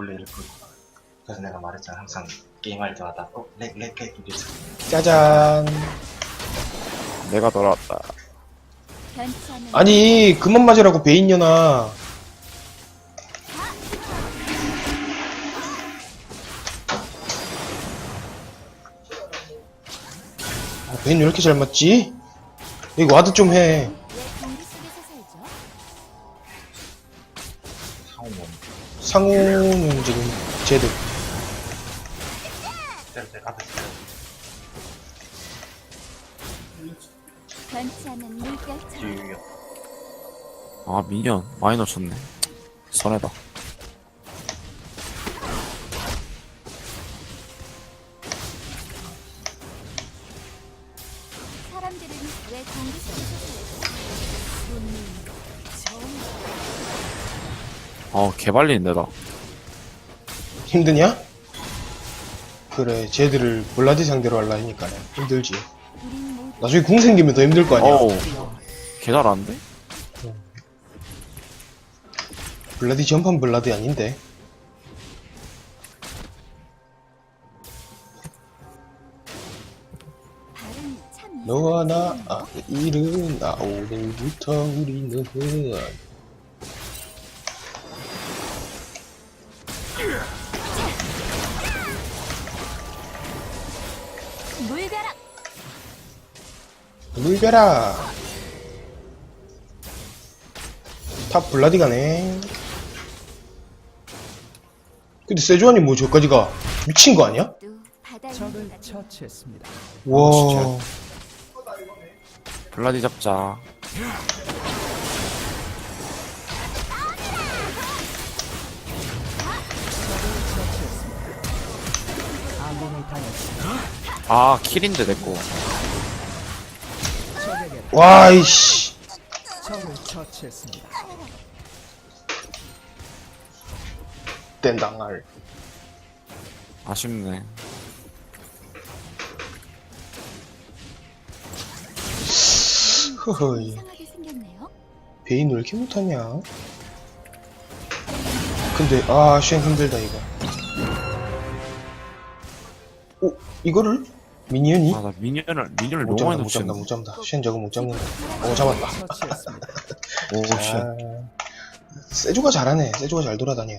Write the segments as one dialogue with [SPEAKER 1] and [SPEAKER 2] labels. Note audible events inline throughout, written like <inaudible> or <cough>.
[SPEAKER 1] 원래 이렇게 그래서 내가 말했잖아 항상 게임할 때마다 어? 렉, 렉, 렉 이랬어
[SPEAKER 2] 짜잔.
[SPEAKER 3] 내가 돌아왔다.
[SPEAKER 4] 변치
[SPEAKER 2] 아니, 그만 맞으라고, 베인년아. 아, 베인 왜 이렇게 잘 맞지? 이거 와드 좀 해. 상호는 지금 제드.
[SPEAKER 4] 않는 물결처럼
[SPEAKER 3] 아, 미니언 많이 놓쳤네. 손해다.
[SPEAKER 4] 사람들은 왜 공기 속에서 살죠?
[SPEAKER 3] 어, 개발리는데, 나.
[SPEAKER 2] 힘드냐? 그래, 제드를 블라디 상대로 하려 하니까 힘들지. 나중에 궁 생기면 더 힘들 거 아니야.
[SPEAKER 3] 어우, 개 잘하는데?
[SPEAKER 2] 블라디 전판 블라디 아닌데. 너와 나. 아, 일은, 아, 오늘부터 우리는. 물벼라. 탑 블라디 가네. 근데 세주안이 뭐 저까지 가 미친 거 아니야?
[SPEAKER 5] 적을 처치했습니다.
[SPEAKER 2] 와.
[SPEAKER 3] 진짜. 블라디 잡자.
[SPEAKER 5] 아군이 당했습니다.
[SPEAKER 3] 아, 킬인데, 내꺼.
[SPEAKER 5] 적에게
[SPEAKER 2] 와, 이씨.
[SPEAKER 5] 적을 처치했습니다.
[SPEAKER 2] 땐당할.
[SPEAKER 3] 아쉽네.
[SPEAKER 2] 허허이.
[SPEAKER 4] 이상하게 생겼네요.
[SPEAKER 2] 베인 왜 이렇게 못하냐? 근데, 아, 쉔 힘들다, 이거. 오, 이거를? 미니언이?
[SPEAKER 3] 아, 나 미니언을, 미니언을
[SPEAKER 2] 못
[SPEAKER 3] 너무
[SPEAKER 2] 잡는다,
[SPEAKER 3] 많이
[SPEAKER 2] 못 잡는다, 못. 잡는다. 쉔 저거 못 잡는다. 오, 잡았다. <laughs>
[SPEAKER 3] 오, 씨.
[SPEAKER 2] 아, 세조가 잘하네. 세조가 잘 돌아다녀.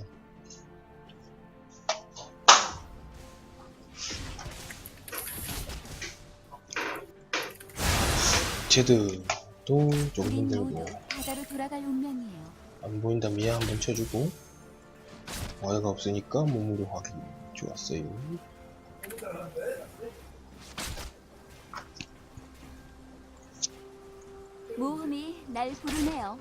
[SPEAKER 2] 제드도 조금
[SPEAKER 4] 우린
[SPEAKER 2] 힘들고
[SPEAKER 4] 모두 바다로 돌아갈 운명이에요.
[SPEAKER 2] 안 보인다 미야 한번 쳐주고 와이가 없으니까 몸으로 확인 좋았어요
[SPEAKER 4] 모험이 날 부르네요.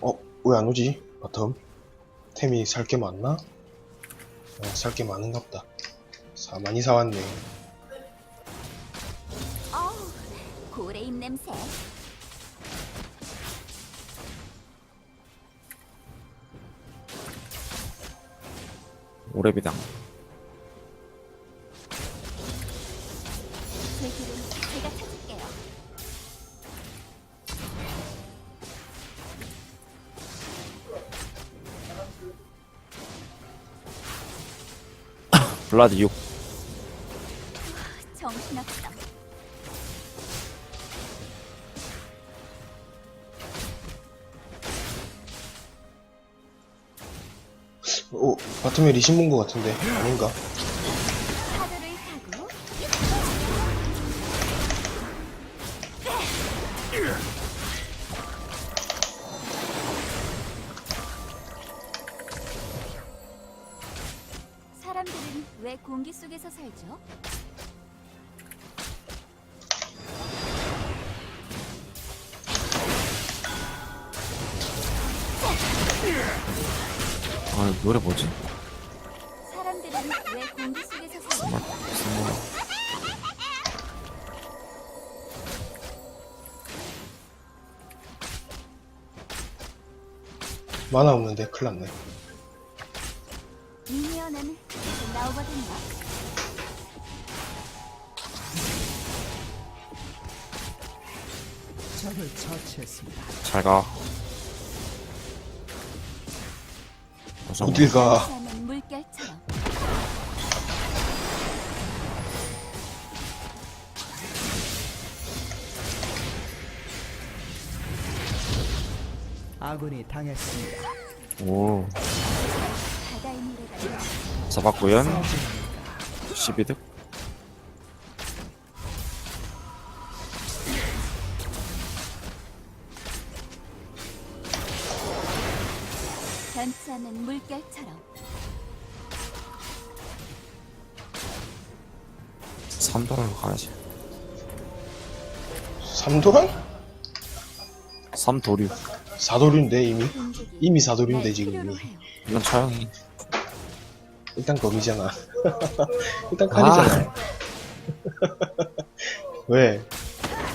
[SPEAKER 2] 어? 왜 안 오지? 바텀 템이 살 게 많나? 어, 살게 많은갑다 사, 많이 사왔네
[SPEAKER 4] 어우, 고래 입 냄새.
[SPEAKER 3] 오래비당. 블라디 6.
[SPEAKER 2] 바텀에 리신 본거 같은데 아닌가?
[SPEAKER 4] 사람들은 왜 공기 속에서 살죠?
[SPEAKER 3] 노래 뭐지?
[SPEAKER 4] 사람들은 왜 공기 속에서
[SPEAKER 3] 살아? 뭐,
[SPEAKER 2] 만화 없는데 큰일 났네.
[SPEAKER 3] 잘가 어서
[SPEAKER 2] 어딜 가?
[SPEAKER 4] 물결처럼
[SPEAKER 5] 아군이 당했습니다.
[SPEAKER 3] 오.
[SPEAKER 4] 바다의 노래가 들려
[SPEAKER 3] 잡았구연 12득
[SPEAKER 2] 3도란?
[SPEAKER 3] 3도류.
[SPEAKER 2] 4도류인데 이미? 이미 4돌인데 지금 이미.
[SPEAKER 3] 이건 처형이.
[SPEAKER 2] 일단 거미잖아. <laughs> 일단 아. 칼이잖아. <laughs> 왜?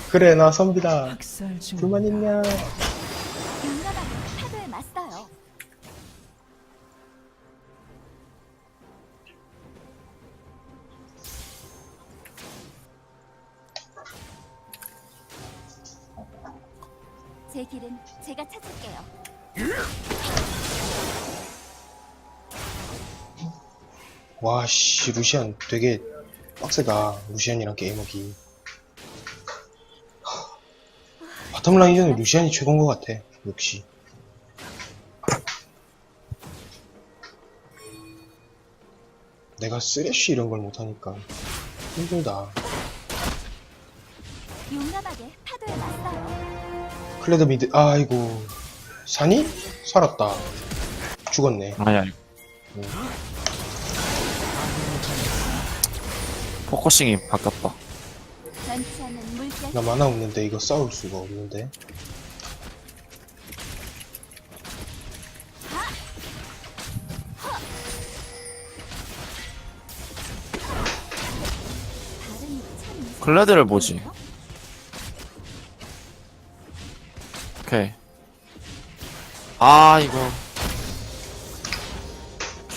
[SPEAKER 2] 그래 나 선비다. 불만 있냐? 와씨 루시안 되게 빡세다. 루시안이랑 게임하기. 하, 바텀 라인전에 루시안이 최고인 것 같아 역시. 내가 쓰레쉬 이런 걸 못하니까 힘들다.
[SPEAKER 4] 용감하게 파도에 맞서요.
[SPEAKER 2] 클레드 미드 아이고. 산이? 살았다. 죽었네.
[SPEAKER 3] 아니 아니 포커싱이 바뀌었다.
[SPEAKER 2] 나 만화 없는데 이거 싸울 수가 없는데.
[SPEAKER 3] 클레드를 보지. 오케이. 아 이거.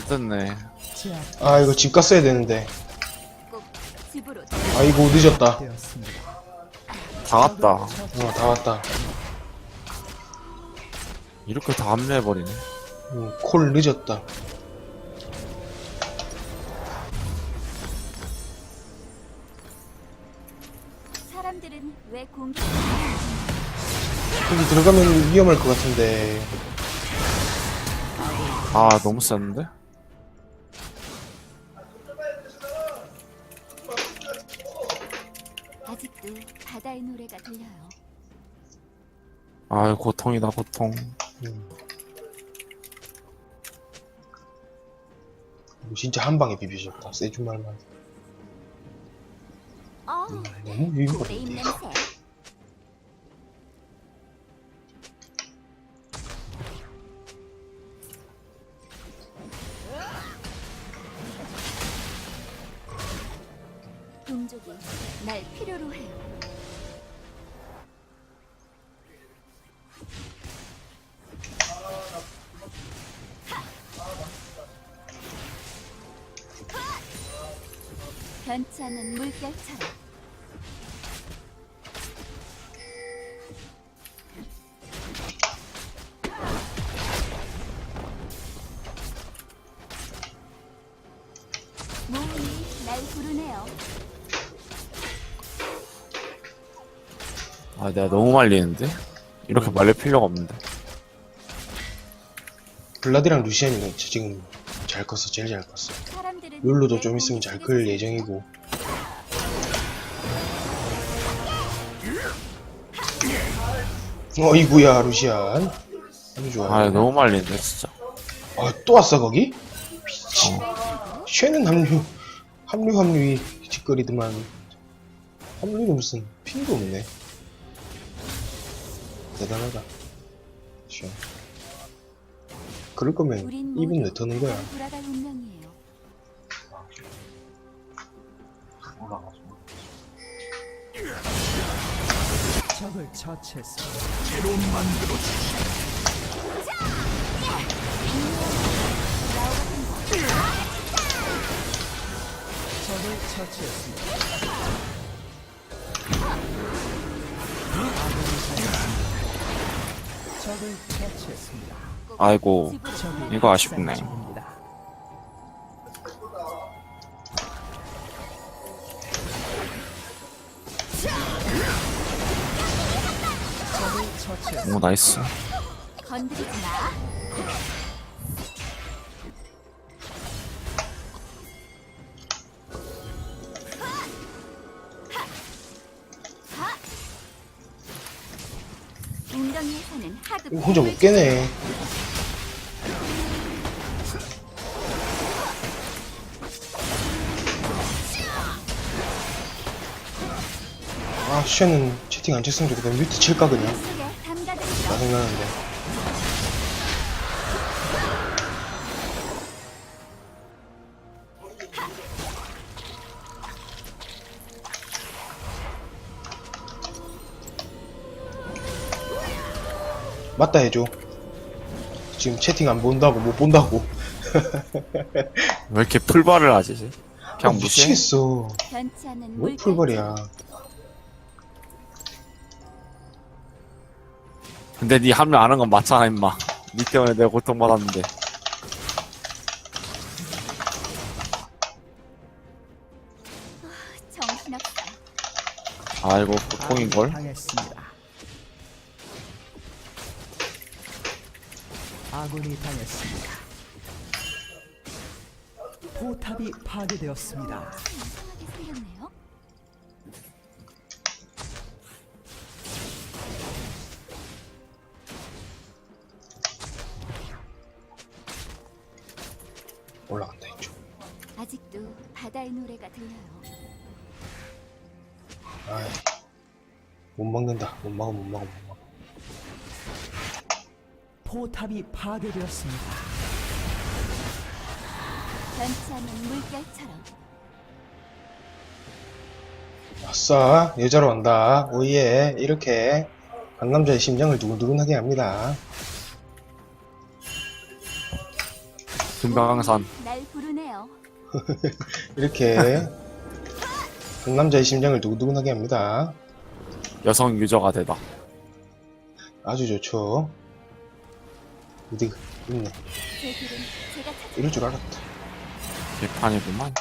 [SPEAKER 3] 됐네.
[SPEAKER 2] 아 이거 집 갔어야 되는데 아이고 늦었다.
[SPEAKER 5] 다
[SPEAKER 3] 왔다.
[SPEAKER 2] 어 다 왔다.
[SPEAKER 3] 이렇게 다 합류해버리네.
[SPEAKER 2] 음, 콜 늦었다.
[SPEAKER 4] 사람들은 왜 공격
[SPEAKER 2] 여기 들어가면 위험할 것 같은데.
[SPEAKER 3] 아 너무 셌는데?
[SPEAKER 4] 노래가 들려요.
[SPEAKER 3] 아 고통이다 고통
[SPEAKER 2] 음. 이거 진짜 한 방에 비비셨다 세준 말만
[SPEAKER 4] 어,
[SPEAKER 2] 너무
[SPEAKER 4] 고래
[SPEAKER 2] 위험한데
[SPEAKER 4] 입냄새. 동족이 날 필요로 해요. 않는 물결처럼. 모험이 날 부르네요.
[SPEAKER 3] 아 내가 너무 말리는데? 이렇게 말릴 필요가 없는데.
[SPEAKER 2] 블라디랑 루시안이 지금 잘 컸어 제일 잘 컸어.
[SPEAKER 4] 사람들은
[SPEAKER 2] 룰루도 왜좀 있으면 잘 클 예정이고 어이구야 루시안 아주 좋아
[SPEAKER 3] 아 너무 말리는데 진짜
[SPEAKER 2] 아, 또 왔어, 거기? 미친. 쉐는 합류, 합류, 합류이 짓거리더만. 합류는 무슨, 핀도 없네. 대단하다. 쉐. 그럴 거면, 입은 왜 터는 거야?
[SPEAKER 4] 돌아갈 운명이에요.
[SPEAKER 1] 올라가서.
[SPEAKER 5] 적을 처치했습니다. 적을 처치했습니다. 적을 처치했습니다.
[SPEAKER 3] 아이고
[SPEAKER 5] 적이
[SPEAKER 3] 이거 아쉽네. 오 나이스
[SPEAKER 4] 건드리지 마.
[SPEAKER 2] 이거 혼자 못 깨네. 아, 쉐는 채팅 안 쳤으면 좋겠다. 뮤트 칠까, 그냥? 짜증나는데. 맞다 해줘. 지금 채팅 안 본다고, 못 본다고.
[SPEAKER 3] 왜 이렇게 풀발을 하지 그냥 무시해?
[SPEAKER 2] 미치겠어. 뭐
[SPEAKER 4] 물결
[SPEAKER 2] 풀벌이야.
[SPEAKER 3] 근데 니한명 아는 건 맞잖아 임마 니 때문에 내가 고통받았는데
[SPEAKER 4] 정신없어
[SPEAKER 3] 아이고 고통인걸?
[SPEAKER 5] 당했습니다. 아군이 당했습니다. 포탑이 파괴되었습니다.
[SPEAKER 4] 이상하게 생겼네요 바다의 노래가 들려요
[SPEAKER 2] 아이. 못 먹는다. 못 먹어, 못 먹어, 못 먹어.
[SPEAKER 5] 포탑이 파괴되었습니다.
[SPEAKER 4] 변치 않는 물결처럼
[SPEAKER 2] 아싸, 여자로 간다. 오예, 이렇게 강남자의 심장을 두근두근하게 합니다.
[SPEAKER 3] 금강산
[SPEAKER 4] 날 부르네요 <laughs>
[SPEAKER 2] 이렇게 강남자의 심장을 두근두근하게 합니다.
[SPEAKER 3] 여성 유저가 되다
[SPEAKER 2] 아주 좋죠. 어디 있네.
[SPEAKER 4] 제 길은 제가 찾은
[SPEAKER 2] 이럴 줄 알았다.
[SPEAKER 3] 개판이구만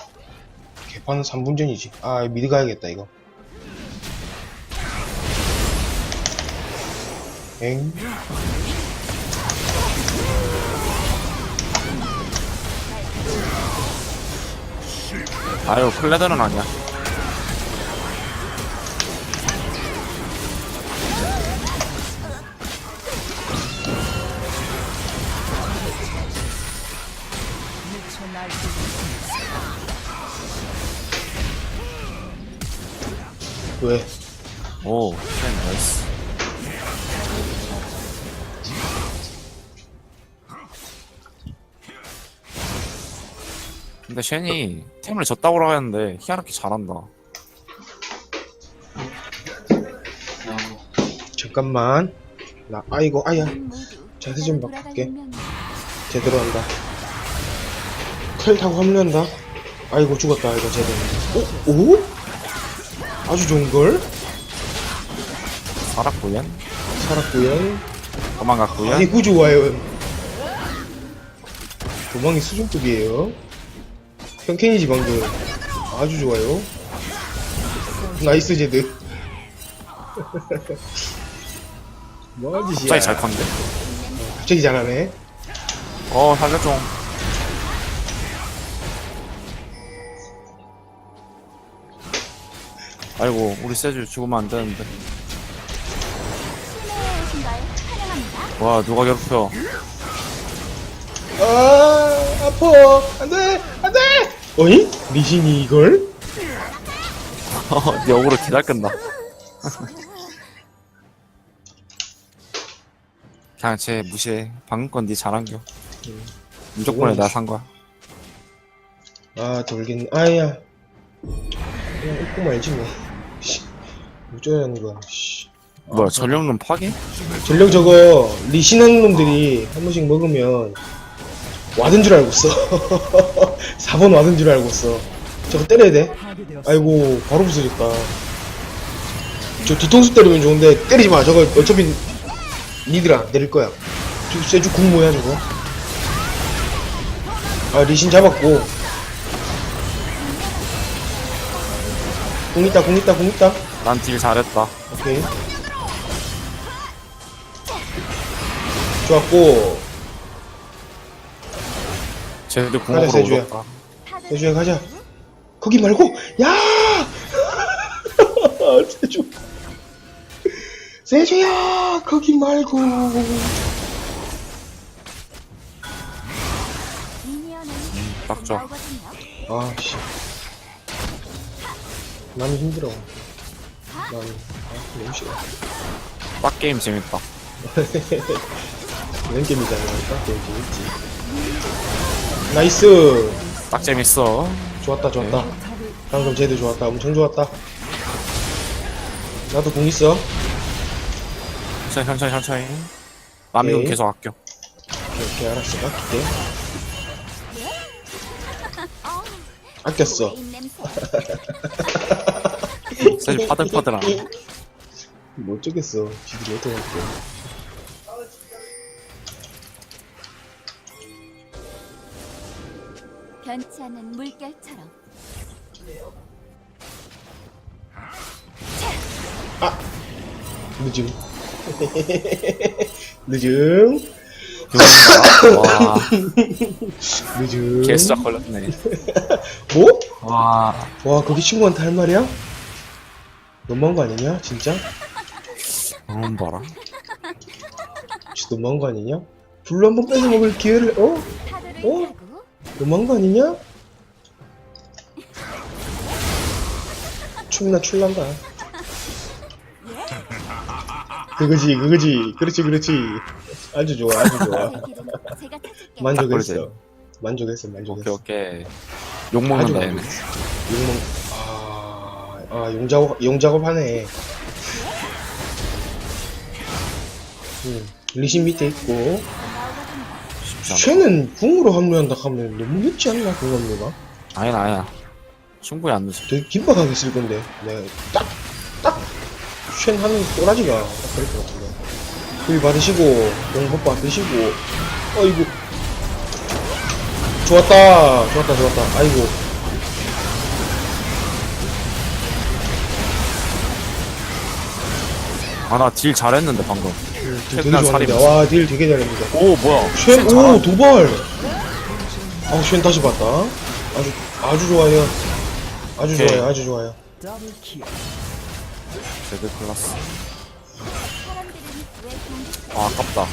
[SPEAKER 2] 개판은 3분 전이지. 아, 미리 가야겠다, 이거. 엥?
[SPEAKER 3] 아유 클레드는 아니야.
[SPEAKER 2] 왜?
[SPEAKER 3] 오 근데 쉔이 템을 졌다고 하는데 희한하게 잘한다
[SPEAKER 2] 잠깐만. 나, 아이고, 아야. 자세 좀 바꿀게. 제대로 한다. 칼 타고 합류한다. 아이고, 죽었다, 이거 제대로. 오? 오? 아주 좋은 걸?
[SPEAKER 3] 살았구연
[SPEAKER 2] 살았구요.
[SPEAKER 3] 도망갔구연
[SPEAKER 2] 아이고, 좋아요. 도망이 수준급이에요. 평캔이지, 방금. 아주 좋아요. 나이스, 제드. <laughs> 짓이야.
[SPEAKER 3] 갑자기 잘 컸네
[SPEAKER 2] 갑자기 잘하네.
[SPEAKER 3] 어 살려줘 아이고 우리 세주 죽으면 안 되는데. 와 누가 괴롭혀
[SPEAKER 2] 아, 아파. 안 돼, 안 돼! 어이? 리신이 이걸? <laughs>
[SPEAKER 3] 네 역으로 기다려 끈다 그냥 쟤 무시해 방금 건 네 잘한겨 무조건에 내가 산 거야
[SPEAKER 2] 아, 돌긴, 아야. 그냥 웃고 말지, 뭐. 씨. 어쩌라는 거야, 씨.
[SPEAKER 3] 뭐야 전력론 파괴?
[SPEAKER 2] 전력 저거, 리신하는 놈들이 한 번씩 먹으면, 와든 줄 알고 써. 4번 <laughs> 와든 줄 알고 써. 저거 때려야 돼. 아이고, 바로 부서졌다. 저 뒤통수 때리면 좋은데 때리지 마 저거 어차피 니들아 내릴 거야 저 세주 궁 뭐야 저거 아 리신 잡았고 궁 있다 궁 있다 궁 있다
[SPEAKER 3] 난 딜 잘했다.
[SPEAKER 2] 오케이 좋았고
[SPEAKER 3] 쟤도
[SPEAKER 2] 가자,
[SPEAKER 3] 궁으로
[SPEAKER 2] 세주야.
[SPEAKER 3] 오졌다.
[SPEAKER 2] 세주야 가자 거기 말고 야 <laughs> 세주 세주야 거기 말고
[SPEAKER 3] 딱 좋아.
[SPEAKER 4] 나오거든요.
[SPEAKER 2] 아씨 나는 힘들어 나는 아, 너무 싫어
[SPEAKER 3] 빡 게임 재밌다. <laughs>
[SPEAKER 2] 이런 게임이잖아 딱 게임 재밌지 나이스
[SPEAKER 3] 딱 재밌어.
[SPEAKER 2] 좋았다 좋았다 방금 쟤도 좋았다 엄청 좋았다 나도 공 있어
[SPEAKER 3] 천천히 천천히 천천히. 남이건
[SPEAKER 2] 오케이.
[SPEAKER 3] 계속 아껴.
[SPEAKER 2] 오케이 오케이 알았어 아낄게
[SPEAKER 4] 어,
[SPEAKER 2] 아꼈어.
[SPEAKER 3] 세주 파들파들하네.
[SPEAKER 2] 못 어쩌겠어 지들이 어떻게 할게
[SPEAKER 4] 변치 않는 물결처럼.
[SPEAKER 2] 늦음 늦음 <laughs>
[SPEAKER 3] 와,
[SPEAKER 2] 늦음
[SPEAKER 3] 개수작 걸렸네.
[SPEAKER 2] 뭐?
[SPEAKER 3] 와,
[SPEAKER 2] 와 거기 친구한테 할 말이야? 너무한 거 아니냐 진짜?
[SPEAKER 3] 너무 봐라.
[SPEAKER 2] 진짜 너무한 거 아니냐? 불로 한번 뺏어 먹을 기회를 어? 어? 너무한 거 아니냐? 춤나 출란다. 그거지 그거지. 그렇지 그렇지. 아주 좋아 아주 좋아.
[SPEAKER 4] 제 길은 제가 찾을게요.
[SPEAKER 2] 만족했어. 만족했어
[SPEAKER 3] 오케이,
[SPEAKER 2] 만족했어.
[SPEAKER 3] 오케이. 욕 먹는다, 얘네.
[SPEAKER 2] 용먹 아, 아 용작업 용작업 하네. 음, 리신 밑에 있고
[SPEAKER 3] 않아.
[SPEAKER 2] 쟤는 궁으로 합류한다 하면 너무 늦지 않나 궁 합류가?
[SPEAKER 3] 아니야, 아니야. 충분히 안 늦어.
[SPEAKER 2] 되게 긴박하게 쓸 건데 내가 딱딱쉔 하는 꼬라지가 딱 그럴 것 같은데 힐 받으시고 용법 받으시고 어이구 좋았다 좋았다 좋았다 아이고
[SPEAKER 3] 아, 나 딜 잘했는데, 방금.
[SPEAKER 2] 딜 되게
[SPEAKER 3] 최근한
[SPEAKER 2] 좋았는데 와딜 되게 잘했는데
[SPEAKER 3] 오, 뭐야.
[SPEAKER 2] 쉔, 오, 도발! 아, 쉔 다시 봤다. 아주, 아주 좋아요. 아주
[SPEAKER 3] 오케이.
[SPEAKER 2] 좋아요, 아주 좋아요.
[SPEAKER 3] 제드 클라스. 아, 아깝다.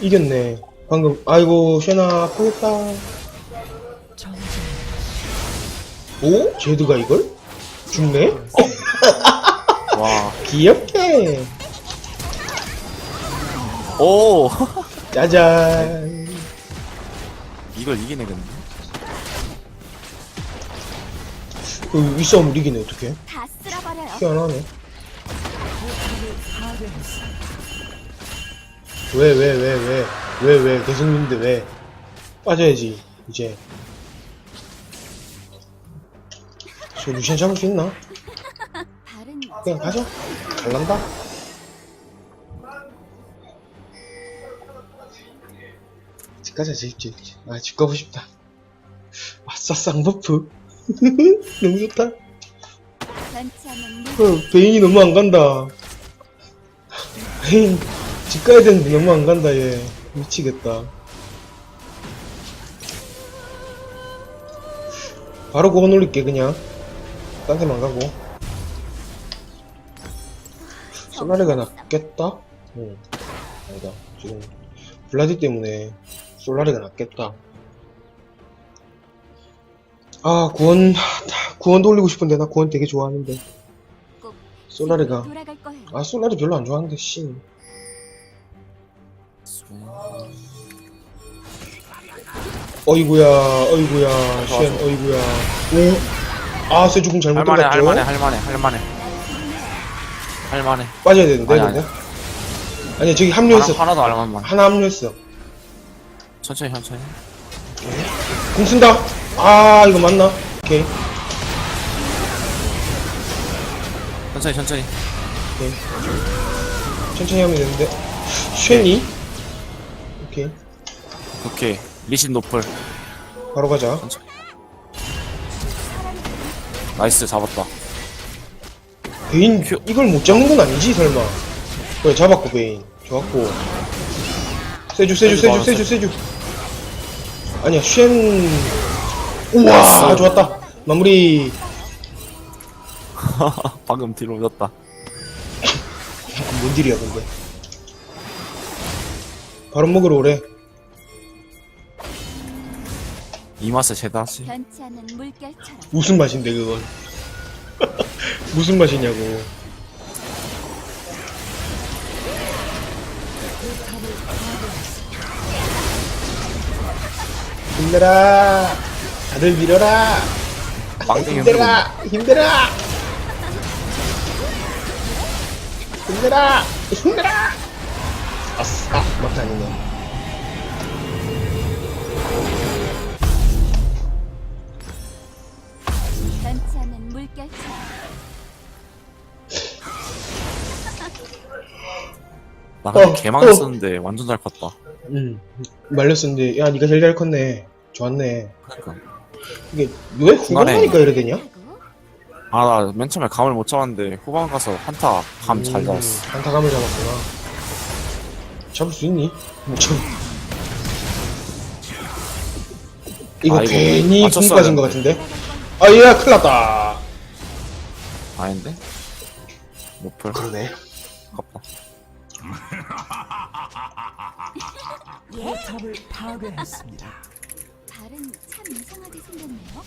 [SPEAKER 2] 이겼네. 방금, 아이고, 쉔아, 아프겠다. 오? 제드가 이걸? 죽네? <laughs>
[SPEAKER 3] 와.
[SPEAKER 2] 귀엽게.
[SPEAKER 3] 오!
[SPEAKER 2] 짜잔.
[SPEAKER 3] 이걸 이기네, 근데.
[SPEAKER 2] 그, 윗싸움 이기네, 어떡해.
[SPEAKER 4] 다 쓸어버려요.
[SPEAKER 2] 희한하네. 왜, 왜, 왜, 왜. 왜, 왜, 있는데 왜. 빠져야지, 이제. 저 루시안 잡을 수 있나? 그냥 가자. 갈란다. 집 가자, 집, 집. 아, 집 가고 싶다. 아싸, 쌍버프. <laughs> 너무 좋다. 어, 베인이 너무 안 간다. 베인, 집 가야 되는데 너무 안 간다, 얘. 미치겠다. 바로 그거 놀릴게, 그냥. 딴 데만 가고. 소나리가 낫겠다? 응. 아니다. 지금, 블라디 때문에 솔라리가 낫겠다. 아, 구원, 다- 구원 돌리고 싶은데, 나 구원 되게 좋아하는데.
[SPEAKER 4] 꼭
[SPEAKER 2] 솔라리가.
[SPEAKER 4] 아,
[SPEAKER 2] 솔라리 별로 안 좋아하는데, 씨. 어이구야, 어이구야, 쉔, 어이구야. 오, 아, 세주궁 잘못
[SPEAKER 3] 할만해,
[SPEAKER 2] 돌렸죠?
[SPEAKER 3] 할만해, 할만해, 할만해. 할만해.
[SPEAKER 2] 빠져야 되는데,
[SPEAKER 3] 아니,
[SPEAKER 2] 근데? 아니야, 저기 합류했어.
[SPEAKER 3] 하나, 하나도 할만만.
[SPEAKER 2] 하나 합류했어.
[SPEAKER 3] 천천히, 천천히.
[SPEAKER 2] 공 쓴다! 아, 이거 맞나? 오케이.
[SPEAKER 3] 천천히 천천히
[SPEAKER 2] 오케이. 천천히 하면 되는데. 쉐니? 오케이.
[SPEAKER 3] 오케이 리신 노플
[SPEAKER 2] 바로 가자.
[SPEAKER 3] 나이스 잡았다
[SPEAKER 2] 베인, 이걸 못 잡는 건 아니지, 설마. 그래, 잡았고, 베인. 좋았고. 세주, 세주, 세주, 세주, 세주. 아니야, 쉔. 우와,
[SPEAKER 3] 나이스.
[SPEAKER 2] 좋았다. 마무리. <laughs>
[SPEAKER 3] 방금 뒤로 오졌다 <laughs>
[SPEAKER 2] 뭔 딜이야, 근데. 바로 먹으러 오래.
[SPEAKER 3] 이 맛에
[SPEAKER 4] 변치 물결처럼
[SPEAKER 2] 무슨 맛인데, 그건. <laughs> 무슨 맛이냐고. 힘내라. 다들 밀어라. 힘내라. 힘내라. 힘내라. 힘내라. 아싸. 막타 아니네.
[SPEAKER 3] 나
[SPEAKER 2] 어,
[SPEAKER 3] 개망했었는데 완전 잘 컸다
[SPEAKER 2] 응. 말렸었는데, 야, 니가 제일 잘 컸네. 좋았네.
[SPEAKER 3] 그러니까
[SPEAKER 2] 이게, 왜 후반하니까 이래 되냐?
[SPEAKER 3] 아 나 맨 처음에 감을 못 잡았는데 후반 가서 한타 감 잘
[SPEAKER 2] 음,
[SPEAKER 3] 잡았어
[SPEAKER 2] 한타감을 잡았구나. 잡을 수 있니? 못 잡. 이거
[SPEAKER 3] 아,
[SPEAKER 2] 괜히
[SPEAKER 3] 맞췄어야
[SPEAKER 2] 궁 빠진 것. 같은데? 아, 얘야, 큰일 났다.
[SPEAKER 3] 아닌데? 노플
[SPEAKER 1] 그러네.
[SPEAKER 3] 아깝다 <laughs>
[SPEAKER 5] 포탑을 파괴했습니다.
[SPEAKER 4] 발은 참 이상하게 생겼네요.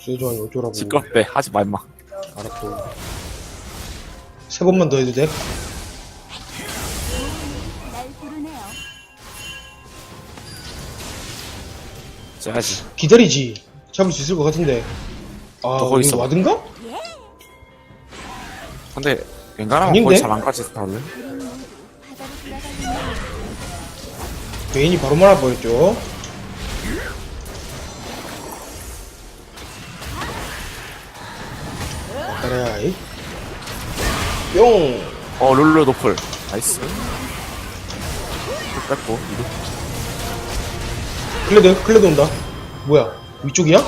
[SPEAKER 2] 세조한 어쩌라고.
[SPEAKER 3] 시끄럽대 하지 마 임마
[SPEAKER 2] 알았어. 세 번만 더 해도 돼?
[SPEAKER 3] 쟤야지
[SPEAKER 2] 기다리지. 잡을 수 있을 것 같은데. 아,
[SPEAKER 3] 더 거기 있어봐.
[SPEAKER 2] 와든가?
[SPEAKER 3] 근데 웬간하면
[SPEAKER 2] 아닌데?
[SPEAKER 3] 거의 잘안 가지 다들
[SPEAKER 4] 우린 모두 바다로 돌아가는
[SPEAKER 2] 베인이 바로 말아버렸죠. 따라야이. 뿅!
[SPEAKER 3] 어 룰루 노플 나이스 또 뺐고 이거
[SPEAKER 2] 클레드, 클레드 온다. 뭐야? 위쪽이야?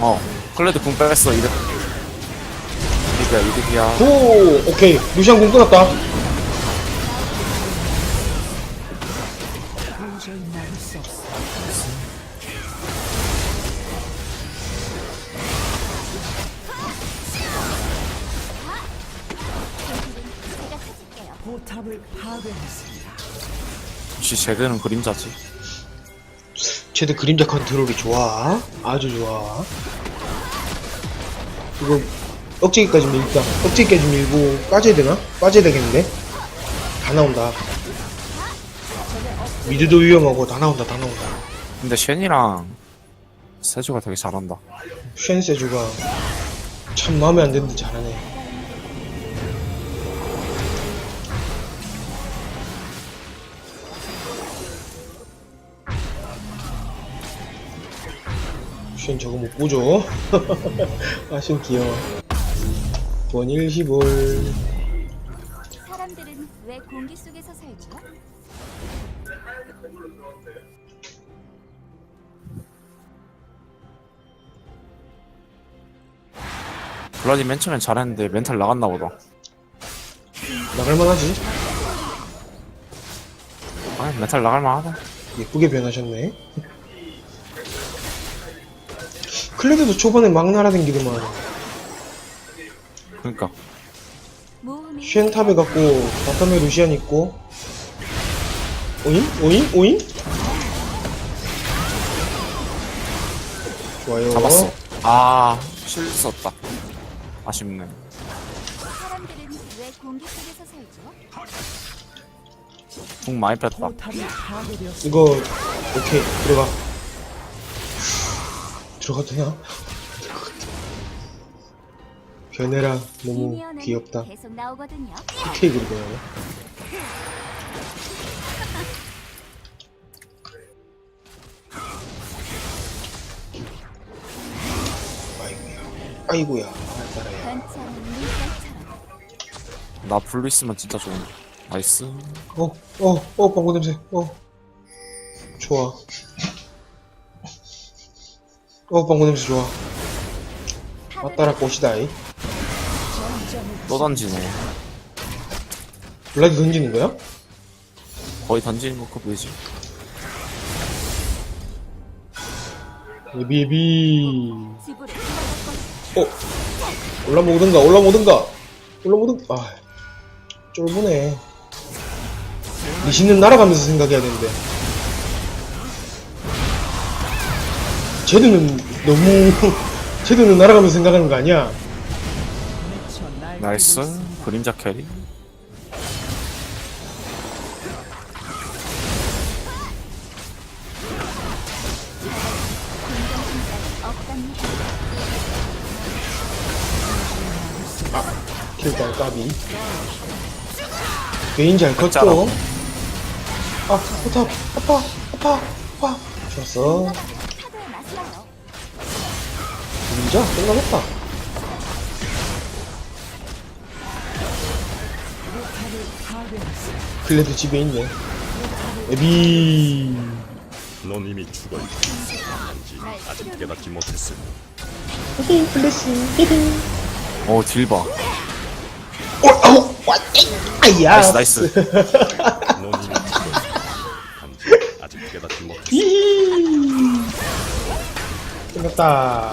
[SPEAKER 3] 어 클레드 궁 뺐어 이득 이득이야 이득이야
[SPEAKER 2] 오, 오케이. 루시안 공 끊었다.
[SPEAKER 3] 역시 제드는 그림자지
[SPEAKER 2] 쟤도 그림자 컨트롤이 좋아. 아주 좋아. 이거 억제기까지 밀다. 억제기까지 밀고 빠져야 되나? 빠져야 되겠는데? 다 나온다. 미드도 위험하고 다 나온다, 다 나온다.
[SPEAKER 3] 근데 쉔이랑 세주가 되게 잘한다
[SPEAKER 2] 쉔 세주가 참 마음에 안 드는데 잘하네. 쉔 저거 못 보죠? 아, 쉔 귀여워. 원일 15올.
[SPEAKER 4] 사람들은 왜 공기 속에서 살죠?
[SPEAKER 3] 블라디 맨 처음엔 잘했는데 멘탈 나갔나 보다
[SPEAKER 2] 나갈만 하지?
[SPEAKER 3] 아 멘탈 나갈만 하다
[SPEAKER 2] 예쁘게 변하셨네. 클레드도 초반에 막 날아다니더만.
[SPEAKER 3] 그니까
[SPEAKER 4] 모험이
[SPEAKER 2] 쉔 탑에 갖고 바텀에 루시안 있고 오인? 오인? 오인? 좋아요
[SPEAKER 3] 잡았어 아 실수 썼다 아쉽네
[SPEAKER 4] 사람들은 왜 공기 속에서 살죠?
[SPEAKER 3] 궁 많이 뺐다.
[SPEAKER 2] 이거 오케이 들어가 들어가도 되나? 변해라 너무 귀엽다
[SPEAKER 4] 계속 나오거든요.
[SPEAKER 2] 그리고 나네 아이고야. 아, 따라야.
[SPEAKER 4] 물살처럼
[SPEAKER 3] 나 블루 있으면 진짜 좋은데. 나이스.
[SPEAKER 2] 어, 어, 어, 방구 냄새. 어. 좋아. 어, 방구 냄새 좋아. 맞따라 꽃이다이.
[SPEAKER 3] 또 던지네.
[SPEAKER 2] 블라디 던지는 거야?
[SPEAKER 3] 거의 던지는 거 급이지.
[SPEAKER 2] 예비, 예비.
[SPEAKER 4] 돌아갈
[SPEAKER 2] 어, 올라모든가, 올라모든가. 올라모든가. 아, 쫄보네. 리신은 날아가면서 생각해야 되는데. 쟤들은 너무, <laughs> 쟤들은 날아가면서 생각하는 거 아니야?
[SPEAKER 3] 나이스. 그림자 캐리.
[SPEAKER 4] 없답니다.
[SPEAKER 2] 킬달 까비. 베인 잘 컸죠? 아, 포탑, 아파, 아파, 아파. 좋았어. 진짜 끝나겠다. 클레드 집에 있네. 에비.
[SPEAKER 6] 넌 이미 죽어 있는지 아직 깨닫지
[SPEAKER 2] 히히, 플래시. 히히.
[SPEAKER 3] 어, 딜 봐.
[SPEAKER 2] 어, 아우, 와, 에이, 아이야.
[SPEAKER 3] 나이스, 나이스. <laughs>
[SPEAKER 6] 넌 이미 죽어 있는지 아직 깨닫지 못했을
[SPEAKER 2] 히히. 끝났다.